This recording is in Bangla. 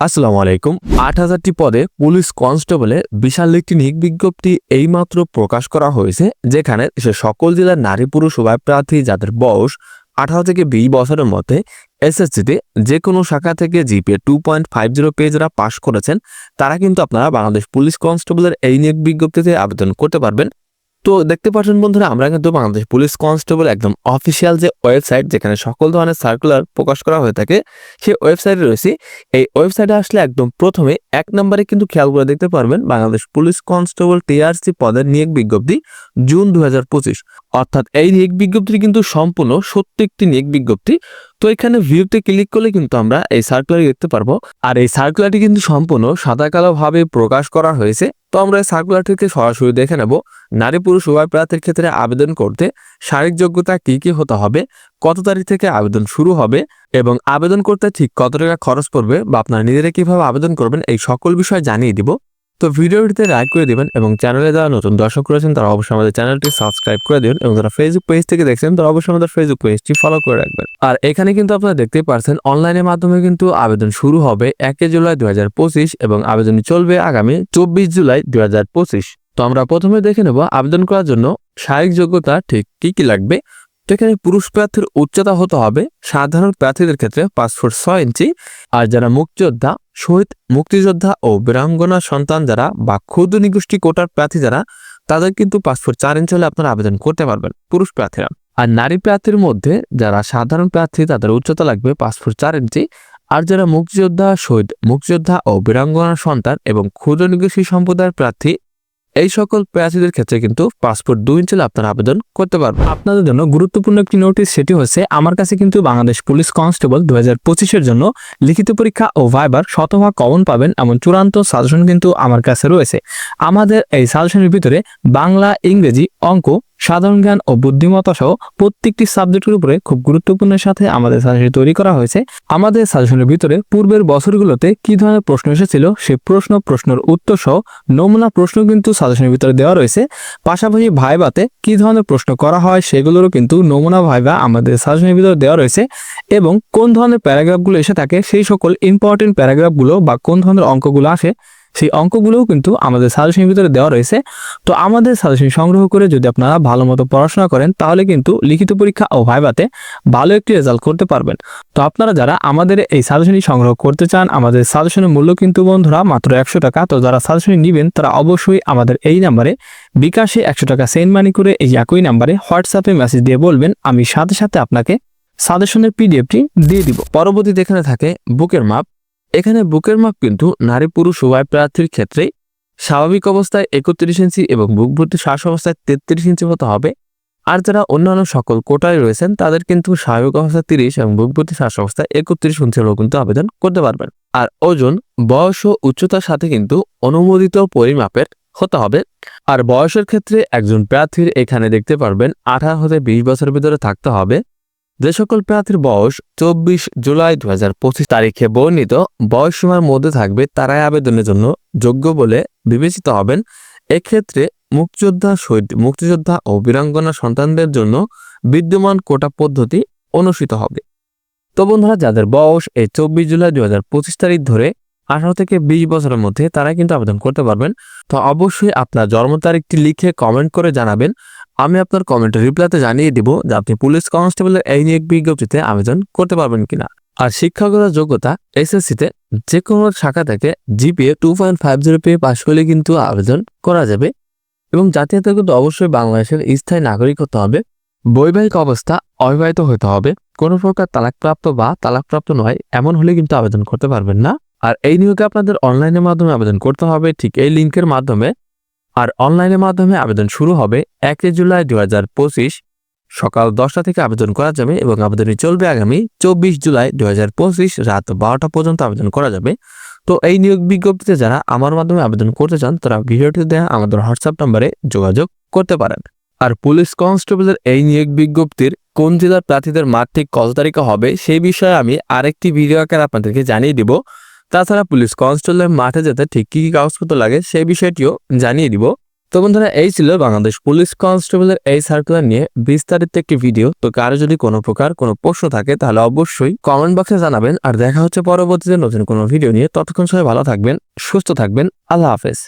আসসালামু আলাইকুম। আট হাজারটি পদে পুলিশ কনস্টেবলে বিশাল একটি বিজ্ঞপ্তি এইমাত্র প্রকাশ করা হয়েছে, যেখানে সে সকল জেলার নারী পুরুষ প্রার্থী যাদের বয়স আঠারো থেকে বিশ বছরের মধ্যে এসএসসিতে যে কোনো শাখা থেকে GPA two point five zero পেয়ে যারা পাশ করেছেন, তারা কিন্তু আপনারা বাংলাদেশ পুলিশ কনস্টেবলের এই নিয়োগ বিজ্ঞপ্তিতে আবেদন করতে পারবেন। তো দেখতে পাচ্ছেন বন্ধুরা, আমরা কিন্তু বাংলাদেশ পুলিশ কনস্টেবল একদম অফিসিয়াল যে ওয়েবসাইট যেখানে সকল ধরনের সার্কুলার প্রকাশ করা হয়ে থাকে, সেই ওয়েবসাইটে রয়েছে। এই ওয়েবসাইটে আসলে একদম প্রথমে এক নম্বরে কিন্তু খেয়াল করে দেখতে পারবেন বাংলাদেশ পুলিশ কনস্টেবল টিআরসি পদের নিয়োগ বিজ্ঞপ্তি জুন দু হাজার পঁচিশ। অর্থাৎ এই নিয়োগ বিজ্ঞপ্তি কিন্তু সম্পূর্ণ সত্য একটি নিয়োগ বিজ্ঞপ্তি। তো এখানে ভিউতে ক্লিক করলে কিন্তু আমরা এই সার্কুলার দেখতে পারব। আর এই সার্কুলারটি কিন্তু সম্পূর্ণ সাদা কালো ভাবে প্রকাশ করা হয়েছে। তো আমরা এই সার্কুলারটিকে সরাসরি দেখে নেব। নারী পুরুষ উভয় প্রার্থীর ক্ষেত্রে আবেদন করতে শারীরিক যোগ্যতা কি কি হতে হবে, কত তারিখ থেকে আবেদন শুরু হবে এবং আবেদন করতে ঠিক কত টাকা খরচ পড়বে বা আপনারা নিজেরা কীভাবে আবেদন করবেন, এই সকল বিষয় জানিয়ে দিব। তো ভিডিওটিতে লাইক করে দিবেন এবং চ্যানেলে যারা নতুন দর্শক রয়েছেন, তারা অবশ্যই আমাদের চ্যানেলটি সাবস্ক্রাইব করে দিবেন এবং যারা ফেসবুক পেজ থেকে দেখছেন, তারা অবশ্যই আমাদের ফেসবুক পেজটি ফলো করে রাখবেন। আর এখানে কিন্তু আপনারা দেখতেই পারছেন অনলাইনের মাধ্যমে কিন্তু আবেদন শুরু হবে একে জুলাই দুই হাজার পঁচিশ এবং আবেদন চলবে আগামী চব্বিশ জুলাই দুই হাজার পঁচিশ। তো আমরা প্রথমে দেখে নেব আবেদন করার জন্য শারীরিক যোগ্যতা ঠিক কি কি লাগবে তো এখানে পুরুষ প্রার্থীর উচ্চতা হতে হবে সাধারণ প্রার্থীদের ক্ষেত্রে পাঁচ ফুট ছয় ইঞ্চি। আর যারা মুক্তিযোদ্ধা, শহীদ মুক্তিযোদ্ধা ও বীরাঙ্গনা সন্তান যারা বা ক্ষুদ্র নিগোষ্ঠী কোটার প্রার্থী যারা, তাদের কিন্তু পাঁচ ফুট চার ইঞ্চি হলে আপনারা আবেদন করতে পারবেন পুরুষ প্রার্থীরা। আর নারী প্রার্থীর মধ্যে যারা সাধারণ প্রার্থী, তাদের উচ্চতা লাগবে পাঁচ ফুট চার ইঞ্চি। আর যারা মুক্তিযোদ্ধা, শহীদ মুক্তিযোদ্ধা ও বীরাঙ্গনা সন্তান এবং ক্ষুদ্র নিগোষ্ঠী সম্প্রদায়ের প্রার্থী এই সকল প্রার্থীদের ক্ষেত্রে কিন্তু পাসপোর্ট দুই ইঞ্চিল আপনারা আবেদন করতে পারবেন। আপনাদের জন্য গুরুত্বপূর্ণ একটি নোটিশ সেটি হচ্ছে আমার কাছে কিন্তু বাংলাদেশ পুলিশ কনস্টেবল দু হাজার জন্য লিখিত পরীক্ষা ও ভাইবার শতভাগ কমন পাবেন এমন চূড়ান্ত সাজেশন কিন্তু আমার কাছে রয়েছে। আমাদের এই সাজেশনের ভিতরে বাংলা, ইংরেজি অঙ্ক সাধারণ জ্ঞান ও বুদ্ধিমত্তা সহ প্রত্যেকটি সাবজেক্টের উপরে খুব গুরুত্বপূর্ণের সাথে আমাদের সাজেশন তৈরি করা হয়েছে। আমাদের সাজেশনের ভিতরে পূর্বের বছরগুলোতে কি ধরনের প্রশ্ন এসেছিল সে প্রশ্ন, প্রশ্নের উত্তর সহ নমুনা প্রশ্ন কিন্তু সাজেশনের ভিতরে দেওয়া রয়েছে। পাশাপাশি ভাইবাতে কি ধরনের প্রশ্ন করা হয় সেগুলোরও কিন্তু নমুনা ভাইবা আমাদের সাজেশনের ভিতরে দেওয়া রয়েছে এবং কোন ধরনের প্যারাগ্রাফগুলো এসে থাকে সেই সকল ইম্পর্টেন্ট প্যারাগ্রাফগুলো বা কোন ধরনের অঙ্কগুলো আসে সেই অঙ্কগুলোও কিন্তু আমাদের সাজেশনের ভিতরে দেওয়া রয়েছে। তো আমাদের সাজেশন সংগ্রহ করে যদি আপনারা ভালো মতো পড়াশোনা করেন, তাহলে কিন্তু লিখিত পরীক্ষা ও ভাইবাতে ভালো একটি রেজাল্ট করতে পারবেন। তো আপনারা যারা আমাদের এই সাজেশনই সংগ্রহ করতে চান, আমাদের সাজেশনের মূল্য কিন্তু বন্ধুরা মাত্র একশো টাকা। তো যারা সাজেশনই নেবেন, তারা অবশ্যই আমাদের এই নাম্বারে বিকাশে একশো টাকা সেন্ড মানি করে এই একই নাম্বারে হোয়াটসঅ্যাপে মেসেজ দিয়ে বলবেন, আমি সাথে সাথে আপনাকে সাজেশনের পিডিএফটি দিয়ে দিব। পরবর্তীতে এখানে থাকে বুকের মাপ এখানে বুকের মাপ কিন্তু নারী, পুরুষ, উভয় প্রার্থীর ক্ষেত্রেই স্বাভাবিক অবস্থায় একত্রিশ ইঞ্চি এবং বুক ভর্তি শ্বাস অবস্থায় তেত্রিশ ইঞ্চি মতো হবে। আর যারা অন্যান্য সকল কোটায় রয়েছেন, তাদের কিন্তু স্বাভাবিক অবস্থা তিরিশ এবং বুক ভর্তি শ্বাস অবস্থায় একত্রিশ ইঞ্চি হলেও কিন্তু আবেদন করতে পারবেন। আর ওজন, বয়স ও উচ্চতার সাথে কিন্তু অনুমোদিত পরিমাপের হতে হবে। আর বয়সের ক্ষেত্রে একজন প্রার্থীর এখানে দেখতে পারবেন, আঠারো হতে বিশ বছরের ভিতরে থাকতে হবে। যে সকল প্রার্থীর বয়স চব্বিশ জুলাই দু হাজার পঁচিশ তারিখে বর্ণিত, বয়সসীমার মধ্যে থাকবে তারাই আবেদনের জন্য যোগ্য বলে বিবেচিত হবেন। এক্ষেত্রে মুক্তিযোদ্ধা, শহীদ মুক্তিযোদ্ধা ও বীরাঙ্গনা সন্তানদের জন্য বিদ্যমান কোটা পদ্ধতি অনুষ্ঠিত হবে। তো বন্ধুরা, যাদের বয়স এই চব্বিশ জুলাই দু হাজার পঁচিশ তারিখ ধরে আঠারো থেকে বিশ বছরের মধ্যে তারা কিন্তু আবেদন করতে পারবেন। তো অবশ্যই আপনার জন্ম তারিখটি লিখে কমেন্ট করে জানাবেন। আমি আপনার কমেন্টে রিপ্লাইতে জানিয়ে দিব যে আপনি পুলিশ কনস্টেবলের এই নিয়োগ বিজ্ঞপ্তিতে আবেদন করতে পারবেন কিনা। আর শিক্ষাগত যোগ্যতা এসএসসিতে যে কোনো শাখা থেকে GPA two point five zero পেয়ে পাশ করলে কিন্তু আবেদন করা যাবে এবং জাতীয়তা কিন্তু অবশ্যই বাংলাদেশের স্থায়ী নাগরিক হতে হবে। বৈবাহিক অবস্থা অবিবাহিত হতে হবে। কোনো প্রকার তালাকপ্রাপ্ত বা তালাকপ্রাপ্ত নয়, এমন হলে কিন্তু আবেদন করতে পারবেন না। আর এই নিয়োগে আপনাদের অনলাইনের মাধ্যমে আবেদন করতে হবে। ঠিক এই লিঙ্কের মাধ্যমে আর অনলাইনের মাধ্যমে আবেদন শুরু হবে একই জুলাই দু হাজার পঁচিশ সকাল দশটা থেকে আবেদন করা যাবে এবং আবেদনটি চলবে আগামী চব্বিশ জুলাই দু হাজার পঁচিশ রাত বারোটা পর্যন্ত আবেদন করা যাবে। তো এই নিয়োগ বিজ্ঞপ্তিতে যারা আমার মাধ্যমে আবেদন করতে চান, তারা ভিডিওটি দেওয়া আমাদের হোয়াটসঅ্যাপ নম্বরে যোগাযোগ করতে পারেন। আর পুলিশ কনস্টেবলের এই নিয়োগ বিজ্ঞপ্তির কোন জেলার প্রার্থীদের মাঠ ঠিক কত তারিখে হবে সেই বিষয়ে আমি আরেকটি ভিডিও আকারে আপনাদেরকে জানিয়ে দিব। তাছাড়া পুলিশ কনস্টেবলের মাঠে যেতে ঠিক কী কী কাগজপত্র লাগে সেই বিষয়টিও জানিয়ে দিব। তো বন্ধুরা, এই ছিল বাংলাদেশ পুলিশ কনস্টেবলের এই সার্কুলার নিয়ে বিস্তারিত একটি ভিডিও তো কারও যদি কোনো প্রকার কোনো প্রশ্ন থাকে, তাহলে অবশ্যই কমেন্ট বক্সে জানাবেন। আর দেখা হচ্ছে পরবর্তীতে নতুন কোনো ভিডিও নিয়ে। ততক্ষণ সবাই ভালো থাকবেন, সুস্থ থাকবেন। আল্লাহ হাফেজ।